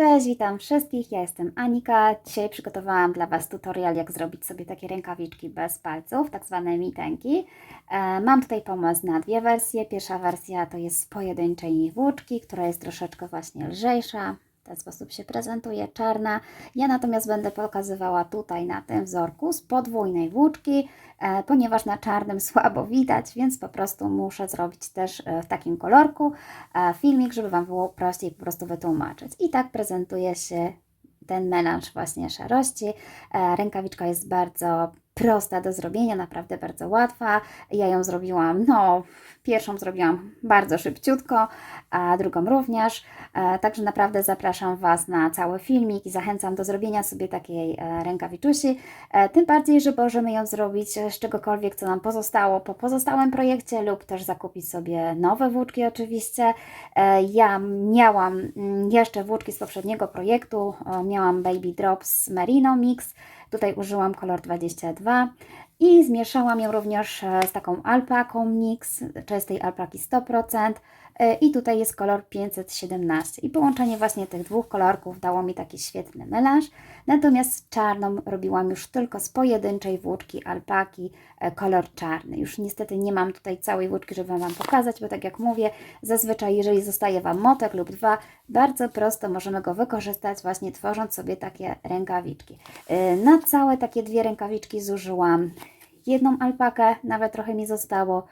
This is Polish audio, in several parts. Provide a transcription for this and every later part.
Cześć, witam wszystkich, ja jestem Anika. Dzisiaj przygotowałam dla Was tutorial, jak zrobić sobie takie rękawiczki bez palców, tak zwane mitenki. E, mam tutaj pomysł na dwie wersje. Pierwsza wersja to jest z pojedynczej włóczki, która jest troszeczkę właśnie lżejsza. W ten sposób się prezentuje czarna. Ja natomiast będę pokazywała tutaj na tym wzorku z podwójnej włóczki, e, ponieważ na czarnym słabo widać, więc po prostu muszę zrobić też e, w takim kolorku e, filmik, żeby Wam było prościej po prostu wytłumaczyć. I tak prezentuje się ten melanż właśnie szarości. Rękawiczka jest bardzo prosta do zrobienia, naprawdę bardzo łatwa. Ja ją zrobiłam, no, pierwszą zrobiłam bardzo szybciutko, a drugą również. E, Także naprawdę zapraszam Was na cały filmik i zachęcam do zrobienia sobie takiej e, rękawiczusi. E, Tym bardziej, że możemy ją zrobić z czegokolwiek, co nam pozostało po pozostałym projekcie lub też zakupić sobie nowe włóczki oczywiście. Ja miałam mm, jeszcze włóczki z poprzedniego projektu, miałam Baby Drops Merino Mix, tutaj użyłam kolor 22 i zmieszałam ją również e, z taką alpaką mix, czystej alpaki 100% e, i tutaj jest kolor 517 i połączenie właśnie tych dwóch kolorków dało mi taki świetny melanż, natomiast czarną robiłam już tylko z pojedynczej włóczki alpaki, e, kolor czarny. Już niestety nie mam tutaj całej włóczki, żeby Wam pokazać, bo tak jak mówię, zazwyczaj jeżeli zostaje Wam motek lub dwa, bardzo prosto możemy go wykorzystać właśnie tworząc sobie takie rękawiczki. E, Na całe takie dwie rękawiczki zużyłam jedną alpakę, nawet trochę mi zostało,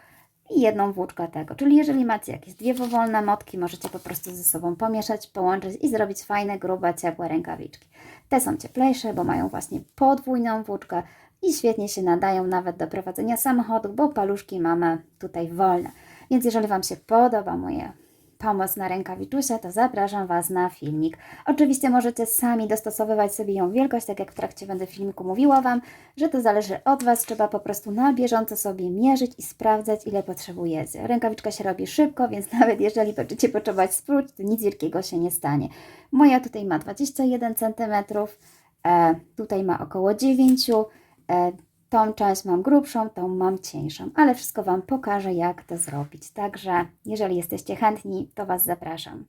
i jedną włóczkę tego. Czyli jeżeli macie jakieś dwie wolne motki, możecie po prostu ze sobą pomieszać, połączyć i zrobić fajne, grube, ciepłe rękawiczki. Te są cieplejsze, bo mają właśnie podwójną włóczkę i świetnie się nadają nawet do prowadzenia samochodu, bo paluszki mamy tutaj wolne. Więc jeżeli Wam się podoba moje pomysł na rękawiczusia, to zapraszam Was na filmik. Oczywiście możecie sami dostosowywać sobie ją wielkość, tak jak w trakcie będę filmiku mówiła Wam, że to zależy od Was, trzeba po prostu na bieżąco sobie mierzyć i sprawdzać, ile potrzebujecie. Rękawiczka się robi szybko, więc nawet jeżeli będziecie potrzebować spróć, to nic wielkiego się nie stanie. Moja tutaj ma 21 cm, e, tutaj ma około 9 e, Tą część mam grubszą, tą mam cieńszą, ale wszystko Wam pokażę, jak to zrobić. Także, jeżeli jesteście chętni, to Was zapraszam.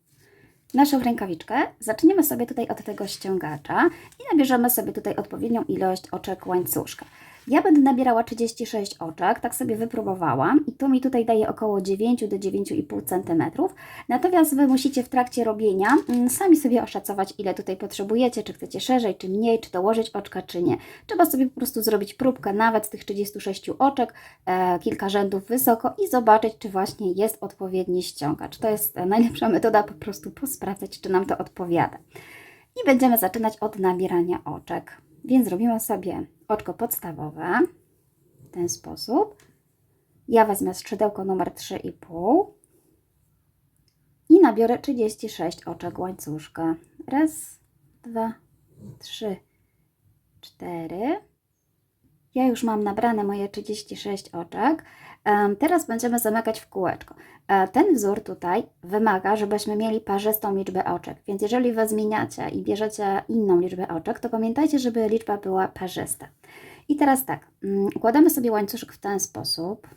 Naszą rękawiczkę zaczniemy sobie tutaj od tego ściągacza i nabierzemy sobie tutaj odpowiednią ilość oczek łańcuszka. Ja będę nabierała 36 oczek, tak sobie wypróbowałam i to mi tutaj daje około 9 do 9,5 cm. Natomiast Wy musicie w trakcie robienia mm, sami sobie oszacować, ile tutaj potrzebujecie, czy chcecie szerzej, czy mniej, czy dołożyć oczka, czy nie. Trzeba sobie po prostu zrobić próbkę nawet tych 36 oczek, e, kilka rzędów wysoko i zobaczyć, czy właśnie jest odpowiedni ściągacz. To jest e, najlepsza metoda, po prostu posprawdzać, czy nam to odpowiada. I będziemy zaczynać od nabierania oczek. Więc robimy sobie oczko podstawowe w ten sposób. Ja wezmę skrzydełko numer 3,5 i nabiorę 36 oczek łańcuszka. Raz, dwa, trzy, cztery. Ja już mam nabrane moje 36 oczek. Teraz będziemy zamykać w kółeczko. E, Ten wzór tutaj wymaga, żebyśmy mieli parzystą liczbę oczek, więc jeżeli Wy zmieniacie i bierzecie inną liczbę oczek, to pamiętajcie, żeby liczba była parzysta. I teraz tak, mm, układamy sobie łańcuszek w ten sposób,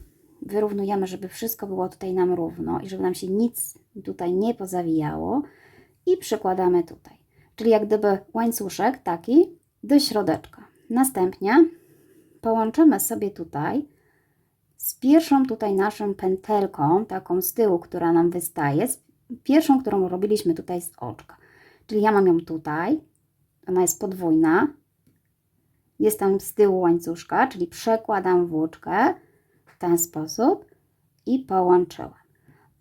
wyrównujemy, żeby wszystko było tutaj nam równo i żeby nam się nic tutaj nie pozawijało i przykładamy tutaj. Czyli jak gdyby łańcuszek taki do środeczka. Następnie połączymy sobie tutaj pierwszą tutaj naszą pętelką, taką z tyłu, która nam wystaje, z pierwszą, którą robiliśmy tutaj z oczka. Czyli ja mam ją tutaj, ona jest podwójna, jest tam z tyłu łańcuszka, czyli przekładam włóczkę w ten sposób i połączyłam.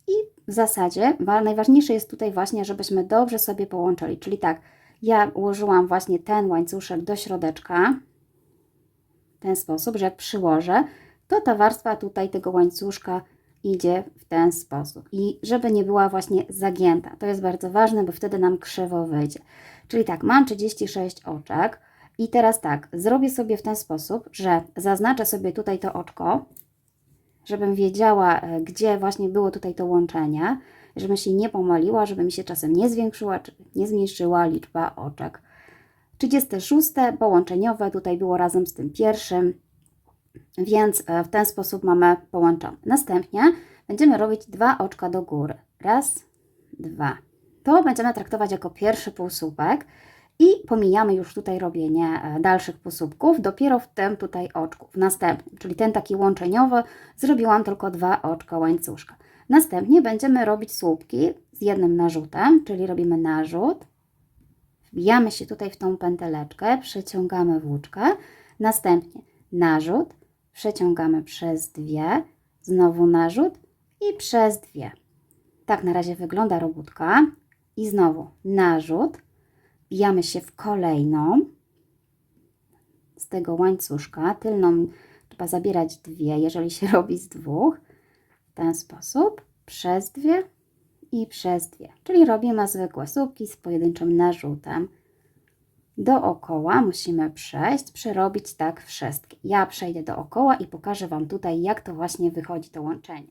I w zasadzie wa- najważniejsze jest tutaj właśnie, żebyśmy dobrze sobie połączyli. Czyli tak, ja ułożyłam właśnie ten łańcuszek do środeczka, w ten sposób, że jak przyłożę, to ta warstwa tutaj tego łańcuszka idzie w ten sposób. I żeby nie była właśnie zagięta. To jest bardzo ważne, bo wtedy nam krzywo wyjdzie. Czyli tak, mam 36 oczek i teraz tak, zrobię sobie w ten sposób, że zaznaczę sobie tutaj to oczko, żebym wiedziała, e, gdzie właśnie było tutaj to łączenie, żebym się nie pomyliła, żeby mi się czasem nie zwiększyła, czy nie zmniejszyła liczba oczek. 36 połączeniowe tutaj było razem z tym pierwszym, więc e, w ten sposób mamy połączone. Następnie będziemy robić dwa oczka do góry. Raz, dwa. to będziemy traktować jako pierwszy półsłupek i pomijamy już tutaj robienie e, dalszych półsłupków, dopiero w tym tutaj oczku, w następnym, czyli ten taki łączeniowy, zrobiłam tylko dwa oczka łańcuszka. Następnie będziemy robić słupki z jednym narzutem, czyli robimy narzut, wbijamy się tutaj w tą pęteleczkę, przeciągamy włóczkę, następnie narzut, przeciągamy przez dwie, znowu narzut i przez dwie. Tak na razie wygląda robótka. I znowu narzut, wbijamy się w kolejną z tego łańcuszka, tylną trzeba zabierać dwie, jeżeli się robi z dwóch, w ten sposób, przez dwie i przez dwie, czyli robimy zwykłe słupki z pojedynczym narzutem. Dookoła musimy przejść, przerobić tak wszystkie. Ja przejdę dookoła i pokażę Wam tutaj, jak to właśnie wychodzi to łączenie.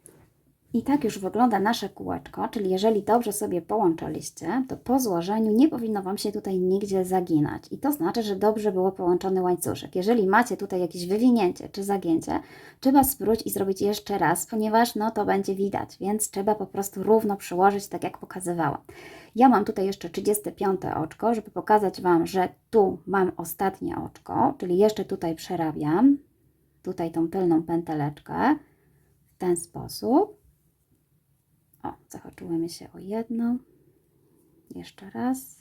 I tak już wygląda nasze kółeczko, czyli jeżeli dobrze sobie połączyliście, to po złożeniu nie powinno Wam się tutaj nigdzie zaginać. I to znaczy, że dobrze było połączony łańcuszek. Jeżeli macie tutaj jakieś wywinięcie czy zagięcie, trzeba spróć i zrobić jeszcze raz, ponieważ no to będzie widać, więc trzeba po prostu równo przyłożyć, tak jak pokazywałam. Ja mam tutaj jeszcze 35 oczko, żeby pokazać Wam, że tu mam ostatnie oczko, czyli jeszcze tutaj przerabiam, tutaj tą tylną pęteleczkę w ten sposób. O, zahaczyłymy się o jedno. Jeszcze raz.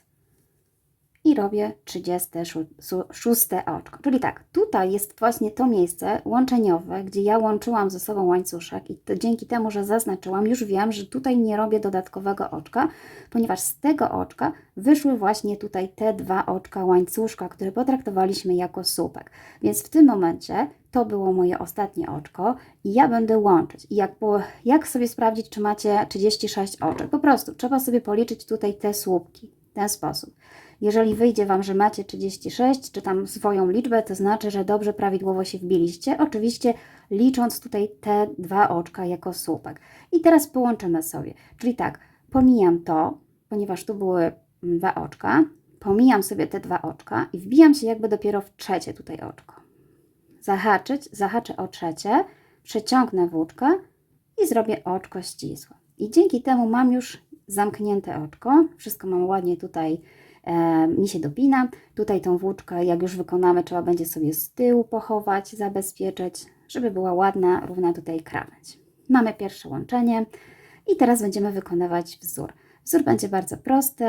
I robię 36 oczko. Czyli tak, tutaj jest właśnie to miejsce łączeniowe, gdzie ja łączyłam ze sobą łańcuszek i to dzięki temu, że zaznaczyłam, już wiem, że tutaj nie robię dodatkowego oczka, ponieważ z tego oczka wyszły właśnie tutaj te dwa oczka łańcuszka, które potraktowaliśmy jako słupek. Więc w tym momencie to było moje ostatnie oczko i ja będę łączyć. I jak, po, jak sobie sprawdzić, czy macie 36 oczek? Po prostu trzeba sobie policzyć tutaj te słupki ten sposób. Jeżeli wyjdzie Wam, że macie 36, czy tam swoją liczbę, to znaczy, że dobrze prawidłowo się wbiliście. Oczywiście licząc tutaj te dwa oczka jako słupek. I teraz połączymy sobie. Czyli tak, pomijam to, ponieważ tu były mm, dwa oczka, pomijam sobie te dwa oczka i wbijam się jakby dopiero w trzecie tutaj oczko. Zahaczyć, zahaczę o trzecie, przeciągnę włóczkę i zrobię oczko ścisłe. I dzięki temu mam już zamknięte oczko. Wszystko mam ładnie tutaj e, mi się dopina. Tutaj tą włóczkę, jak już wykonamy, trzeba będzie sobie z tyłu pochować, zabezpieczyć, żeby była ładna, równa tutaj krawędź. Mamy pierwsze łączenie i teraz będziemy wykonywać wzór. Wzór będzie bardzo prosty.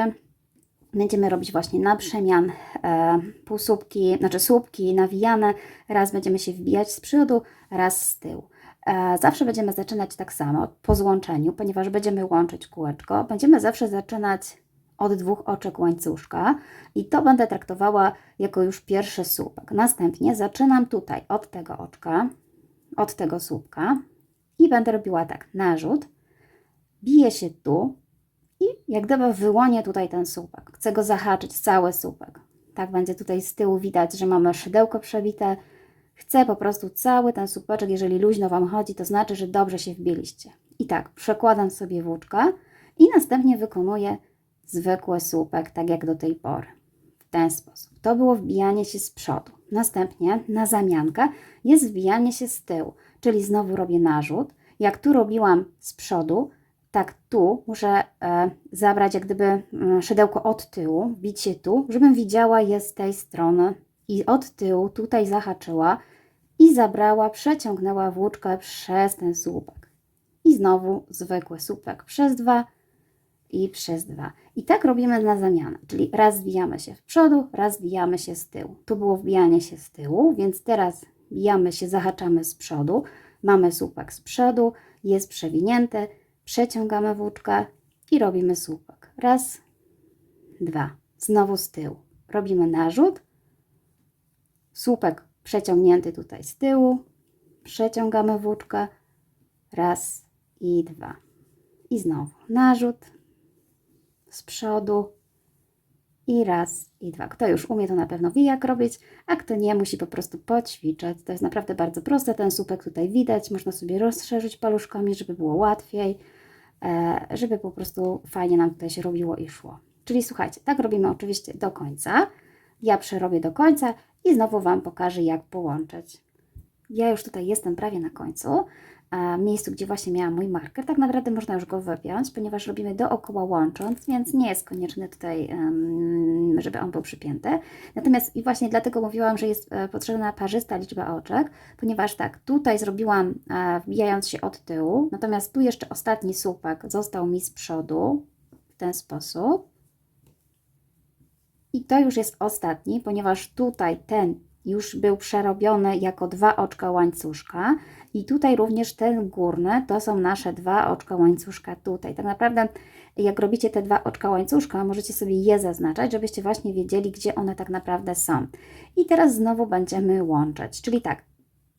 Będziemy robić właśnie na przemian e, półsłupki, znaczy słupki nawijane. Raz będziemy się wbijać z przodu, raz z tyłu. E, zawsze będziemy zaczynać tak samo po złączeniu, ponieważ będziemy łączyć kółeczko. Będziemy zawsze zaczynać od dwóch oczek łańcuszka i to będę traktowała jako już pierwszy słupek. Następnie zaczynam tutaj od tego oczka, od tego słupka i będę robiła tak, narzut, biję się tu i jak gdyby wyłonię tutaj ten słupek. Chcę go zahaczyć, cały słupek. Tak będzie tutaj z tyłu widać, że mamy szydełko przebite. Chcę po prostu cały ten słupeczek, jeżeli luźno Wam chodzi, to znaczy, że dobrze się wbiliście. I tak, przekładam sobie włóczkę i następnie wykonuję zwykły słupek, tak jak do tej pory. W ten sposób. To było wbijanie się z przodu. Następnie na zamiankę jest wbijanie się z tyłu, czyli znowu robię narzut. Jak tu robiłam z przodu, tak tu muszę e, zabrać jak gdyby e, szydełko od tyłu, wbić się tu, żebym widziała je z tej strony i od tyłu tutaj zahaczyła i zabrała, przeciągnęła włóczkę przez ten słupek. I znowu zwykły słupek przez dwa i przez dwa. I tak robimy na zamianę, czyli raz zbijamy się w przodu, raz zbijamy się z tyłu. Tu było wbijanie się z tyłu, więc teraz bijamy się, zahaczamy z przodu, mamy słupek z przodu, jest przewinięty, przeciągamy włóczkę i robimy słupek. Raz, dwa. Znowu z tyłu. Robimy narzut, słupek przeciągnięty tutaj z tyłu, przeciągamy włóczkę, raz i dwa. I znowu narzut z przodu i raz i dwa. Kto już umie, to na pewno wie, jak robić, a kto nie, musi po prostu poćwiczyć. To jest naprawdę bardzo proste. Ten słupek tutaj widać, można sobie rozszerzyć paluszkami, żeby było łatwiej, e, żeby po prostu fajnie nam tutaj się robiło i szło. Czyli słuchajcie, tak robimy oczywiście do końca. Ja przerobię do końca i znowu Wam pokażę, jak połączyć. Ja już tutaj jestem prawie na końcu miejscu, gdzie właśnie miałam mój marker, tak naprawdę można już go wypiąć, ponieważ robimy dookoła łącząc, więc nie jest konieczne tutaj, żeby on był przypięty. Natomiast i właśnie dlatego mówiłam, że jest e, potrzebna parzysta liczba oczek, ponieważ tak, tutaj zrobiłam e, wbijając się od tyłu, natomiast tu jeszcze ostatni słupek został mi z przodu w ten sposób. I to już jest ostatni, ponieważ tutaj ten już był przerobiony jako dwa oczka łańcuszka i tutaj również ten górny to są nasze dwa oczka łańcuszka tutaj. Tak naprawdę jak robicie te dwa oczka łańcuszka, możecie sobie je zaznaczać, żebyście właśnie wiedzieli, gdzie one tak naprawdę są. I teraz znowu będziemy łączyć, czyli tak,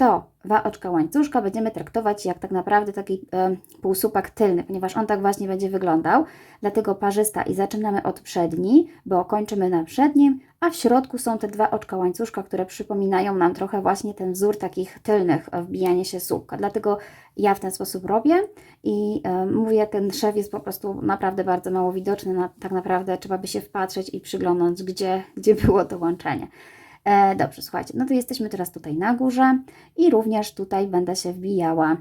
to dwa oczka łańcuszka będziemy traktować jak tak naprawdę taki e, półsłupak tylny, ponieważ on tak właśnie będzie wyglądał. Dlatego parzysta i zaczynamy od przedni, bo kończymy na przednim, a w środku są te dwa oczka łańcuszka, które przypominają nam trochę właśnie ten wzór takich tylnych e, wbijania się słupka. Dlatego ja w ten sposób robię i e, mówię, ten szef jest po prostu naprawdę bardzo mało widoczny. Na, tak naprawdę trzeba by się wpatrzeć i przyglądnąć, gdzie, gdzie było to łączenie. E, dobrze, słuchajcie, no to jesteśmy teraz tutaj na górze i również tutaj będę się wbijała,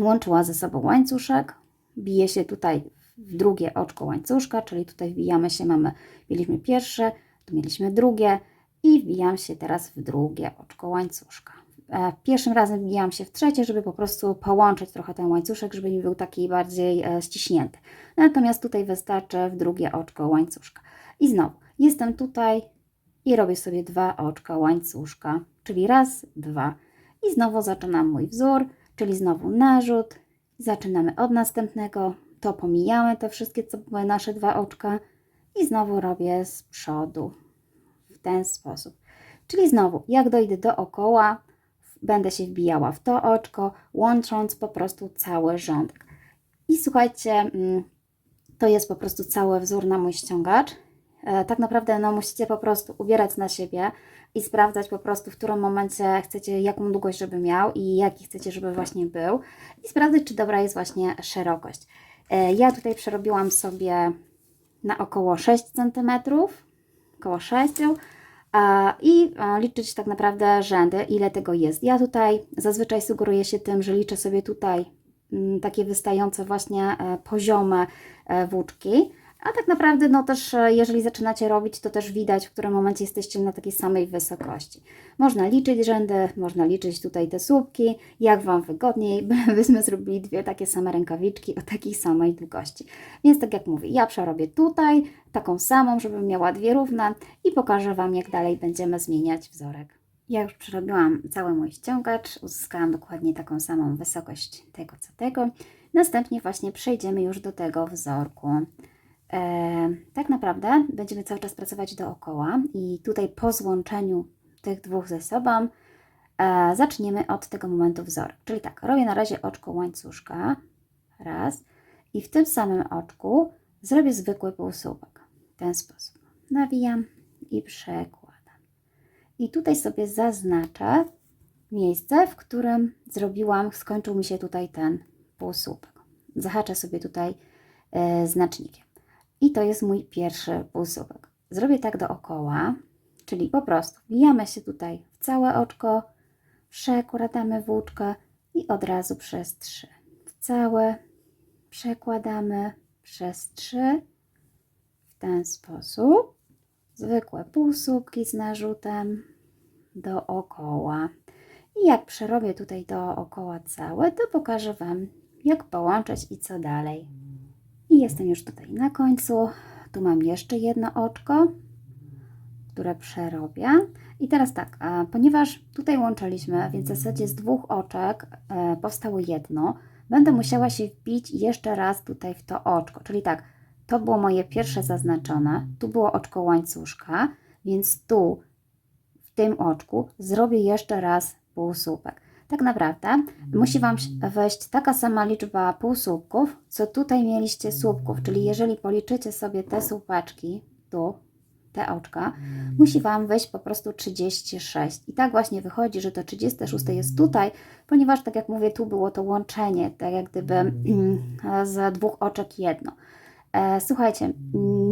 łączyła ze sobą łańcuszek, bije się tutaj w drugie oczko łańcuszka, czyli tutaj wbijamy się, mamy, mieliśmy pierwsze, tu mieliśmy drugie i wbijam się teraz w drugie oczko łańcuszka. E, Pierwszym razem wbijam się w trzecie, żeby po prostu połączyć trochę ten łańcuszek, żeby nie był taki bardziej e, ściśnięty. Natomiast tutaj wystarczy w drugie oczko łańcuszka. I znowu, jestem tutaj i robię sobie dwa oczka łańcuszka, czyli raz, dwa. I znowu zaczynam mój wzór, czyli znowu narzut. Zaczynamy od następnego, to pomijamy te wszystkie, co były nasze dwa oczka i znowu robię z przodu w ten sposób. Czyli znowu, jak dojdę dookoła, będę się wbijała w to oczko, łącząc po prostu cały rządek. I słuchajcie, mm, to jest po prostu cały wzór na mój ściągacz. E, Tak naprawdę no, musicie po prostu ubierać na siebie i sprawdzać po prostu, w którym momencie chcecie, jaką długość, żeby miał i jaki chcecie, żeby właśnie był. I sprawdzać, czy dobra jest właśnie szerokość. E, Ja tutaj przerobiłam sobie na około 6 cm, około 6 a, i a, liczyć tak naprawdę rzędy, ile tego jest. Ja tutaj zazwyczaj sugeruję się tym, że liczę sobie tutaj mm, takie wystające właśnie e, poziome e, włóczki, a tak naprawdę no też e, jeżeli zaczynacie robić, to też widać, w którym momencie jesteście na takiej samej wysokości. Można liczyć rzędy, można liczyć tutaj te słupki, jak Wam wygodniej, byśmy zrobili dwie takie same rękawiczki o takiej samej długości. Więc tak jak mówię, ja przerobię tutaj taką samą, żebym miała dwie równe i pokażę Wam, jak dalej będziemy zmieniać wzorek. Ja już przerobiłam cały mój ściągacz, uzyskałam dokładnie taką samą wysokość tego co tego. Następnie właśnie przejdziemy już do tego wzorku. E, tak naprawdę będziemy cały czas pracować dookoła i tutaj po złączeniu tych dwóch ze sobą e, zaczniemy od tego momentu wzorek. Czyli tak, robię na razie oczko łańcuszka, raz i w tym samym oczku zrobię zwykły półsłupek. W ten sposób. Nawijam i przekładam. I tutaj sobie zaznaczę miejsce, w którym zrobiłam, skończył mi się tutaj ten półsłupek. Zahaczę sobie tutaj e, znacznikiem. I to jest mój pierwszy półsłupek. Zrobię tak dookoła, czyli po prostu wbijamy się tutaj w całe oczko, przekładamy włóczkę i od razu przez trzy. W całe przekładamy przez trzy w ten sposób. Zwykłe półsłupki z narzutem dookoła. I jak przerobię tutaj dookoła całe, to pokażę Wam, jak połączyć i co dalej. I jestem już tutaj na końcu. Tu mam jeszcze jedno oczko, które przerobię. I teraz tak, ponieważ tutaj łączyliśmy, więc w zasadzie z dwóch oczek e, powstało jedno, będę musiała się wbić jeszcze raz tutaj w to oczko. Czyli tak, to było moje pierwsze zaznaczone, tu było oczko łańcuszka, więc tu w tym oczku zrobię jeszcze raz półsłupek. Tak naprawdę musi Wam wejść taka sama liczba półsłupków, co tutaj mieliście słupków, czyli jeżeli policzycie sobie te słupeczki, tu, te oczka, musi Wam wejść po prostu 36. I tak właśnie wychodzi, że to 36 jest tutaj, ponieważ tak jak mówię, tu było to łączenie, tak jak gdyby z dwóch oczek jedno. E, słuchajcie,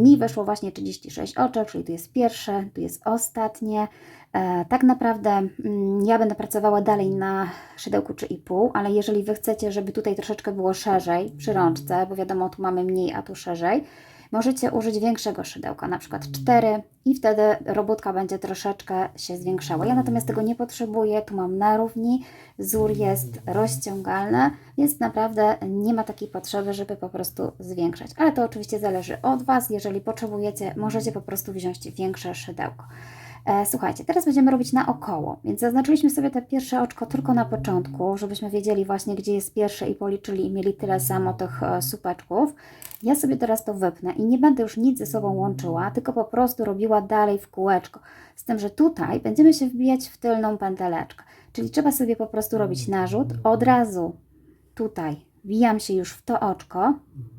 mi weszło właśnie 36 oczek, czyli tu jest pierwsze, tu jest ostatnie. E, tak naprawdę mm, ja będę pracowała dalej na szydełku 3,5, ale jeżeli Wy chcecie, żeby tutaj troszeczkę było szerzej przy rączce, bo wiadomo, tu mamy mniej, a tu szerzej, możecie użyć większego szydełka, na przykład 4 i wtedy robótka będzie troszeczkę się zwiększała. Ja natomiast tego nie potrzebuję, tu mam na równi, wzór jest rozciągalny, więc naprawdę nie ma takiej potrzeby, żeby po prostu zwiększać. Ale to oczywiście zależy od Was, jeżeli potrzebujecie, możecie po prostu wziąć większe szydełko. E, Słuchajcie, teraz będziemy robić naokoło, więc zaznaczyliśmy sobie te pierwsze oczko tylko na początku, żebyśmy wiedzieli właśnie, gdzie jest pierwsze i policzyli i mieli tyle samo tych e, supeczków. Ja sobie teraz to wypnę i nie będę już nic ze sobą łączyła, tylko po prostu robiła dalej w kółeczko. Z tym, że tutaj będziemy się wbijać w tylną pęteleczkę, czyli trzeba sobie po prostu robić narzut od razu tutaj. Wbijam się już w to oczko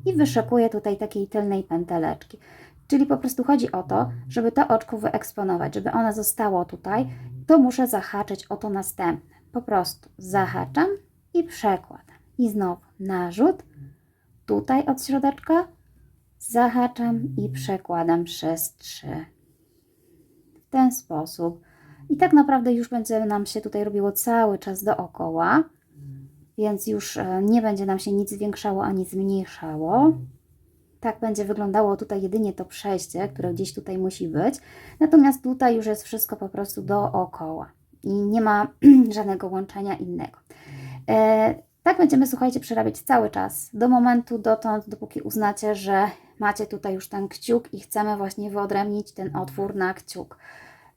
i wyszukuję tutaj takiej tylnej pęteleczki. Czyli po prostu chodzi o to, żeby to oczko wyeksponować, żeby ono zostało tutaj, to muszę zahaczyć o to następne. Po prostu zahaczam i przekładam. I znowu narzut, tutaj od środeczka, zahaczam i przekładam przez trzy. W ten sposób. I tak naprawdę już będzie nam się tutaj robiło cały czas dookoła, więc już e, nie będzie nam się nic zwiększało ani zmniejszało. Tak będzie wyglądało tutaj jedynie to przejście, które gdzieś tutaj musi być. Natomiast tutaj już jest wszystko po prostu dookoła i nie ma żadnego łączenia innego. E, tak będziemy, słuchajcie, przerabiać cały czas, do momentu dotąd, dopóki uznacie, że macie tutaj już ten kciuk i chcemy właśnie wyodrębnić ten otwór na kciuk.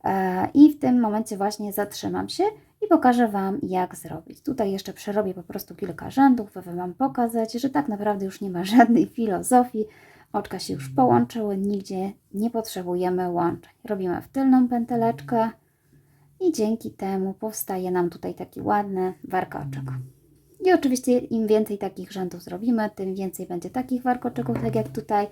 E, I w tym momencie właśnie zatrzymam się i pokażę Wam, jak zrobić. Tutaj jeszcze przerobię po prostu kilka rzędów, by Wam pokazać, że tak naprawdę już nie ma żadnej filozofii. Oczka się już połączyły, nigdzie nie potrzebujemy łączeń. Robimy w tylną pęteleczkę i dzięki temu powstaje nam tutaj taki ładny warkoczek. I oczywiście im więcej takich rzędów zrobimy, tym więcej będzie takich warkoczyków, tak jak tutaj.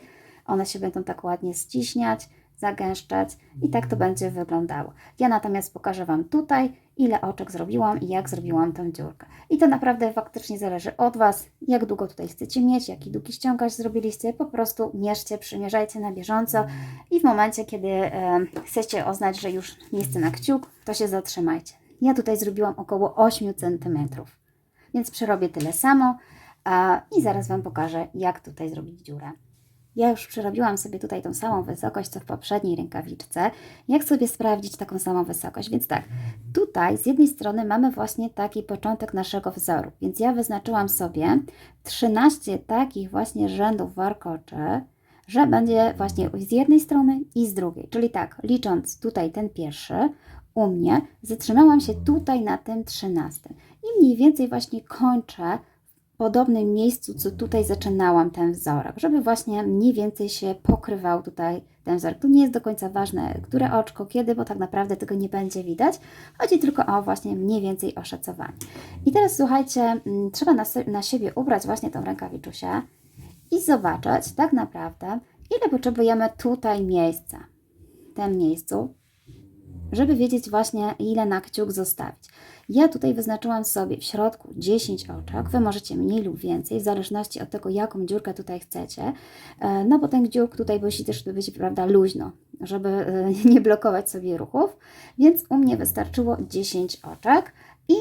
One się będą tak ładnie ściśniać, zagęszczać i tak to będzie wyglądało. Ja natomiast pokażę Wam tutaj, ile oczek zrobiłam i jak zrobiłam tę dziurkę. I to naprawdę faktycznie zależy od Was, jak długo tutaj chcecie mieć, jaki długi ściągacz zrobiliście, po prostu mierzcie, przymierzajcie na bieżąco i w momencie, kiedy e, chcecie oznać, że już miejsce na kciuk, to się zatrzymajcie. Ja tutaj zrobiłam około 8 cm, więc przerobię tyle samo a, i zaraz Wam pokażę, jak tutaj zrobić dziurę. Ja już przerobiłam sobie tutaj tą samą wysokość, co w poprzedniej rękawiczce. Jak sobie sprawdzić taką samą wysokość? Więc tak, tutaj z jednej strony mamy właśnie taki początek naszego wzoru, więc ja wyznaczyłam sobie 13 takich właśnie rzędów warkoczy, że będzie właśnie z jednej strony i z drugiej. Czyli tak, licząc tutaj ten pierwszy, u mnie zatrzymałam się tutaj na tym 13. I mniej więcej właśnie kończę podobnym miejscu, co tutaj zaczynałam ten wzorek, żeby właśnie mniej więcej się pokrywał tutaj ten wzorek. Tu nie jest do końca ważne, które oczko, kiedy, bo tak naprawdę tego nie będzie widać. Chodzi tylko o właśnie mniej więcej oszacowanie. I teraz słuchajcie, mm, trzeba na, na siebie ubrać właśnie tą rękawiczusię i zobaczyć tak naprawdę, ile potrzebujemy tutaj miejsca. W tym miejscu, żeby wiedzieć właśnie, ile na kciuk zostawić. Ja tutaj wyznaczyłam sobie w środku 10 oczek. Wy możecie mniej lub więcej, w zależności od tego, jaką dziurkę tutaj chcecie. E, no bo ten dziurk tutaj musi też być, prawda, luźno, żeby e, nie blokować sobie ruchów. Więc u mnie wystarczyło 10 oczek i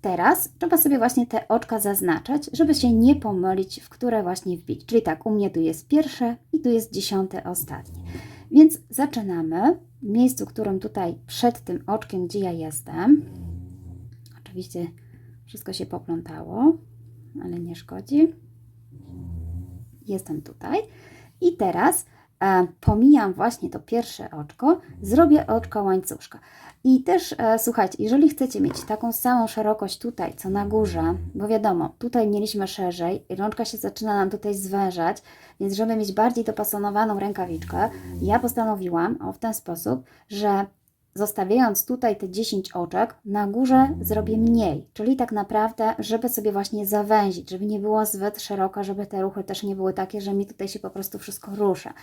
Teraz trzeba sobie właśnie te oczka zaznaczać, żeby się nie pomylić, w które właśnie wbić. Czyli tak, u mnie tu jest pierwsze i tu jest dziesiąte ostatnie. Więc zaczynamy w miejscu, którym tutaj przed tym oczkiem, gdzie ja jestem. Oczywiście wszystko się poplątało, ale nie szkodzi. Jestem tutaj. I teraz e, pomijam właśnie to pierwsze oczko, zrobię oczko łańcuszka. I też e, słuchajcie, jeżeli chcecie mieć taką samą szerokość tutaj, co na górze, bo wiadomo, tutaj mieliśmy szerzej, rączka się zaczyna nam tutaj zwężać, więc żeby mieć bardziej dopasowaną rękawiczkę, ja postanowiłam o w ten sposób, że zostawiając tutaj te 10 oczek, na górze zrobię mniej, czyli tak naprawdę, żeby sobie właśnie zawęzić, żeby nie była zbyt szeroka, żeby te ruchy też nie były takie, że mi tutaj się po prostu wszystko rusza.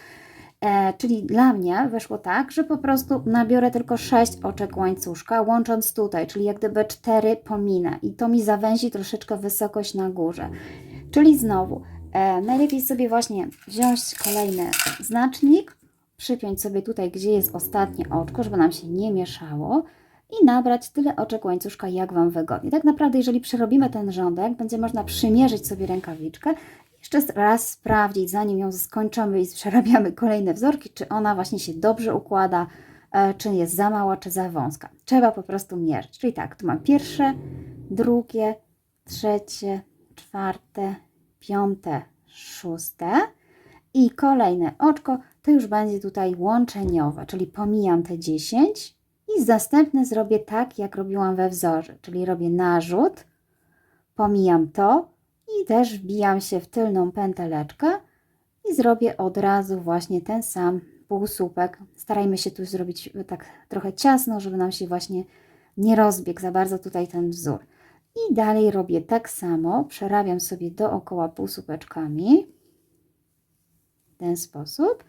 E, czyli dla mnie wyszło tak, że po prostu nabiorę tylko 6 oczek łańcuszka, łącząc tutaj, czyli jak gdyby 4 pominę i to mi zawęzi troszeczkę wysokość na górze. Czyli znowu E, najlepiej sobie właśnie wziąć kolejny znacznik, przypiąć sobie tutaj, gdzie jest ostatnie oczko, żeby nam się nie mieszało i nabrać tyle oczek łańcuszka, jak Wam wygodnie. Tak naprawdę, jeżeli przerobimy ten rządek, będzie można przymierzyć sobie rękawiczkę, jeszcze raz sprawdzić, zanim ją skończymy i przerabiamy kolejne wzorki, czy ona właśnie się dobrze układa, e, czy jest za mała, czy za wąska. Trzeba po prostu mierzyć. Czyli tak, tu mam pierwsze, drugie, trzecie, czwarte, piąte, szóste i kolejne oczko to już będzie tutaj łączeniowe, czyli pomijam te 10 i następne zrobię tak, jak robiłam we wzorze, czyli robię narzut, pomijam to i też wbijam się w tylną pęteleczkę i zrobię od razu właśnie ten sam półsłupek. Starajmy się tu zrobić tak trochę ciasno, żeby nam się właśnie nie rozbiegł za bardzo tutaj ten wzór. I dalej robię tak samo, przerabiam sobie dookoła półsłupeczkami ten sposób.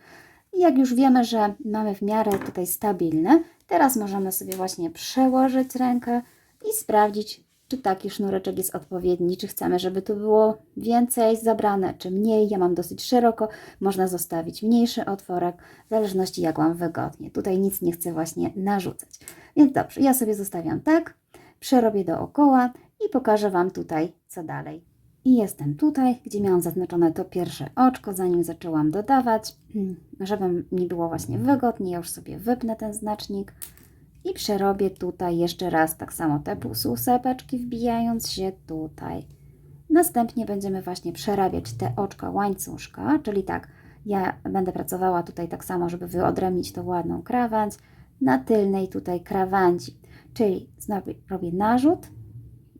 I jak już wiemy, że mamy w miarę tutaj stabilne, teraz możemy sobie właśnie przełożyć rękę i sprawdzić, czy taki sznureczek jest odpowiedni, czy chcemy, żeby tu było więcej zabrane, czy mniej. Ja mam dosyć szeroko, można zostawić mniejszy otworek, w zależności jak Wam wygodnie. Tutaj nic nie chcę właśnie narzucać. Więc dobrze, ja sobie zostawiam tak, przerobię dookoła i pokażę Wam tutaj, co dalej. I jestem tutaj, gdzie miałam zaznaczone to pierwsze oczko, zanim zaczęłam dodawać, żeby mi było właśnie wygodnie. Ja już sobie wypnę ten znacznik i przerobię tutaj jeszcze raz tak samo te półsłupeczki, wbijając się tutaj. Następnie będziemy właśnie przerabiać te oczka łańcuszka, czyli tak, ja będę pracowała tutaj tak samo, żeby wyodrębnić tą ładną krawędź, na tylnej tutaj krawędzi, czyli robię narzut,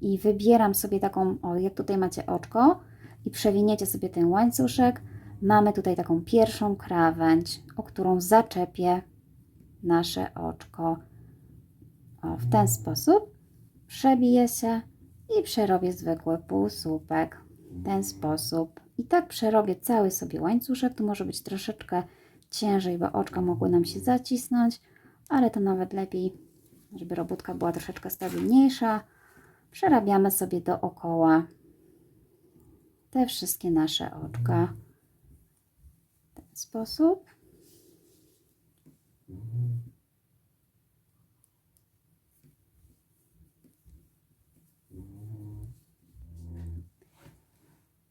i wybieram sobie taką, o jak tutaj macie oczko i przewiniecie sobie ten łańcuszek, mamy tutaj taką pierwszą krawędź, o którą zaczepię nasze oczko. O, w ten sposób przebiję się i przerobię zwykły półsłupek. W ten sposób. I tak przerobię cały sobie łańcuszek. Tu może być troszeczkę ciężej, bo oczka mogły nam się zacisnąć, ale to nawet lepiej, żeby robótka była troszeczkę stabilniejsza przerabiamy sobie dookoła te wszystkie nasze oczka w ten sposób.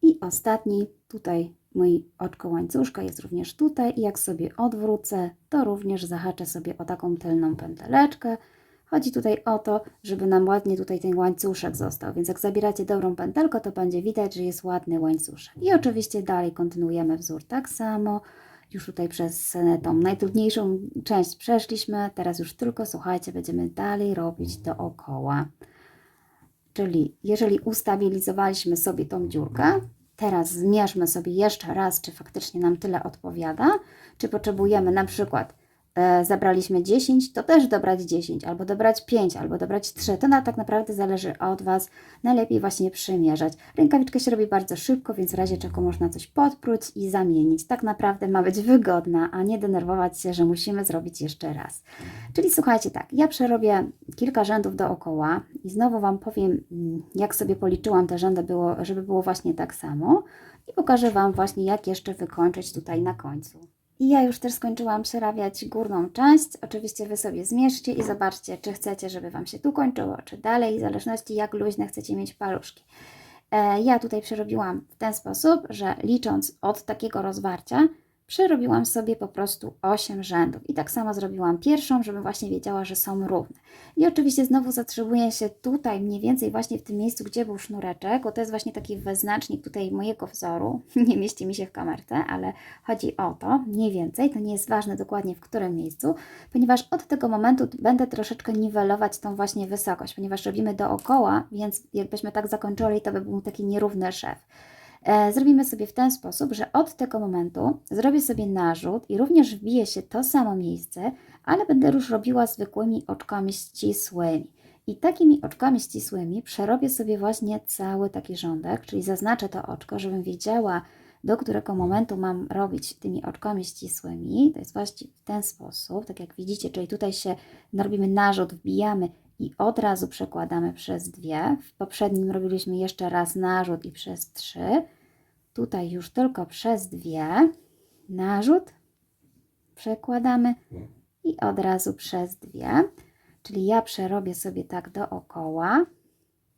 I ostatni, tutaj mój oczko łańcuszka jest również tutaj i jak sobie odwrócę, to również zahaczę sobie o taką tylną pęteleczkę, Chodzi tutaj o to, żeby nam ładnie tutaj ten łańcuszek został, więc jak zabieracie dobrą pętelkę, to będzie widać, że jest ładny łańcuszek. I oczywiście dalej kontynuujemy wzór tak samo. Już tutaj przez tą najtrudniejszą część przeszliśmy, teraz już tylko, słuchajcie, będziemy dalej robić dookoła. Czyli jeżeli ustabilizowaliśmy sobie tą dziurkę, teraz zmierzmy sobie jeszcze raz, czy faktycznie nam tyle odpowiada, czy potrzebujemy na przykład zabraliśmy 10, to też dobrać 10, albo dobrać 5, albo dobrać 3. To na, tak naprawdę zależy od Was. Najlepiej właśnie przymierzać. Rękawiczkę się robi bardzo szybko, więc w razie czego można coś podpróć i zamienić. Tak naprawdę ma być wygodna, a nie denerwować się, że musimy zrobić jeszcze raz. Czyli słuchajcie, tak, ja przerobię kilka rzędów dookoła i znowu Wam powiem, mm, jak sobie policzyłam te rzędy, było, żeby było właśnie tak samo i pokażę Wam właśnie, jak jeszcze wykończyć tutaj na końcu. I ja już też skończyłam przerabiać górną część. Oczywiście Wy sobie zmierzcie i zobaczcie, czy chcecie, żeby Wam się tu kończyło, czy dalej, w zależności jak luźne chcecie mieć paluszki. E, ja tutaj przerobiłam w ten sposób, że licząc od takiego rozwarcia, przerobiłam sobie po prostu 8 rzędów. I tak samo zrobiłam pierwszą, żeby właśnie wiedziała, że są równe. I oczywiście znowu zatrzymuję się tutaj, mniej więcej właśnie w tym miejscu, gdzie był sznureczek, bo to jest właśnie taki wyznacznik tutaj mojego wzoru. Nie mieści mi się w kamerce, ale chodzi o to, mniej więcej, to nie jest ważne dokładnie w którym miejscu, ponieważ od tego momentu będę troszeczkę niwelować tą właśnie wysokość, ponieważ robimy dookoła, więc jakbyśmy tak zakończyli, to by był taki nierówny szef. E, zrobimy sobie w ten sposób, że od tego momentu zrobię sobie narzut i również wbiję się to samo miejsce, ale będę już robiła zwykłymi oczkami ścisłymi. I takimi oczkami ścisłymi przerobię sobie właśnie cały taki rządek, czyli zaznaczę to oczko, żebym wiedziała, do którego momentu mam robić tymi oczkami ścisłymi. To jest właśnie w ten sposób, tak jak widzicie, czyli tutaj się robimy narzut, wbijamy i od razu przekładamy przez dwie. W poprzednim robiliśmy jeszcze raz narzut i przez trzy. Tutaj już tylko przez dwie. Narzut. Przekładamy i od razu przez dwie. Czyli ja przerobię sobie tak dookoła.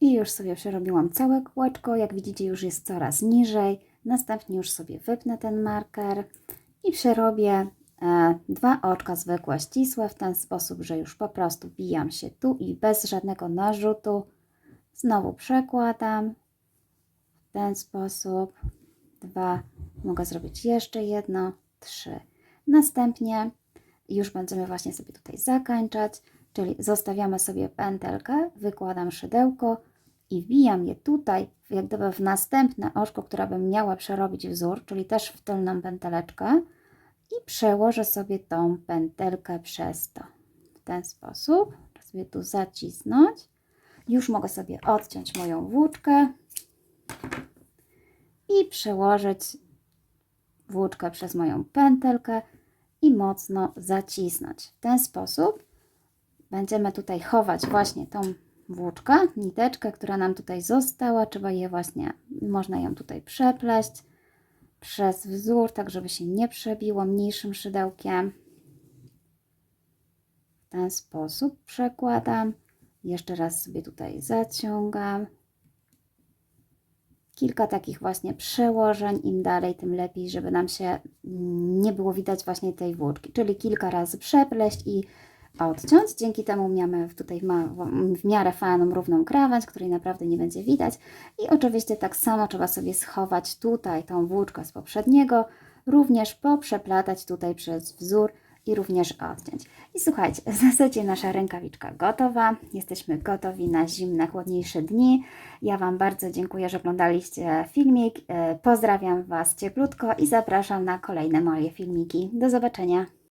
I już sobie przerobiłam całe kółeczko. Jak widzicie, już jest coraz niżej. Następnie już sobie wypnę ten marker i przerobię dwa oczka zwykłe, ścisłe, w ten sposób, że już po prostu bijam się tu i bez żadnego narzutu. Znowu przekładam w ten sposób. Dwa, mogę zrobić jeszcze jedno, trzy. Następnie już będziemy właśnie sobie tutaj zakończać, czyli zostawiamy sobie pętelkę, wykładam szydełko i wbijam je tutaj, jak gdyby w następne oczko, które bym miała przerobić wzór, czyli też w tylną pęteleczkę i przełożę sobie tą pętelkę przez to. W ten sposób, sobie tu zacisnąć. Już mogę sobie odciąć moją włóczkę i przełożyć włóczkę przez moją pętelkę i mocno zacisnąć. W ten sposób będziemy tutaj chować właśnie tą włóczkę, niteczkę, która nam tutaj została. Trzeba je właśnie, można ją tutaj przepleść przez wzór, tak żeby się nie przebiło mniejszym szydełkiem. W ten sposób przekładam. Jeszcze raz sobie tutaj zaciągam. Kilka takich właśnie przełożeń, im dalej, tym lepiej, żeby nam się mm, nie było widać właśnie tej włóczki. Czyli kilka razy przepleść i odciąć. Dzięki temu mamy tutaj w miarę fajną, równą krawędź, której naprawdę nie będzie widać. I oczywiście tak samo trzeba sobie schować tutaj tą włóczkę z poprzedniego, również poprzeplatać tutaj przez wzór i również odciąć. I słuchajcie, w zasadzie nasza rękawiczka gotowa. Jesteśmy gotowi na zimne, chłodniejsze dni. Ja Wam bardzo dziękuję, że oglądaliście filmik. E, Pozdrawiam Was cieplutko i zapraszam na kolejne moje filmiki. Do zobaczenia.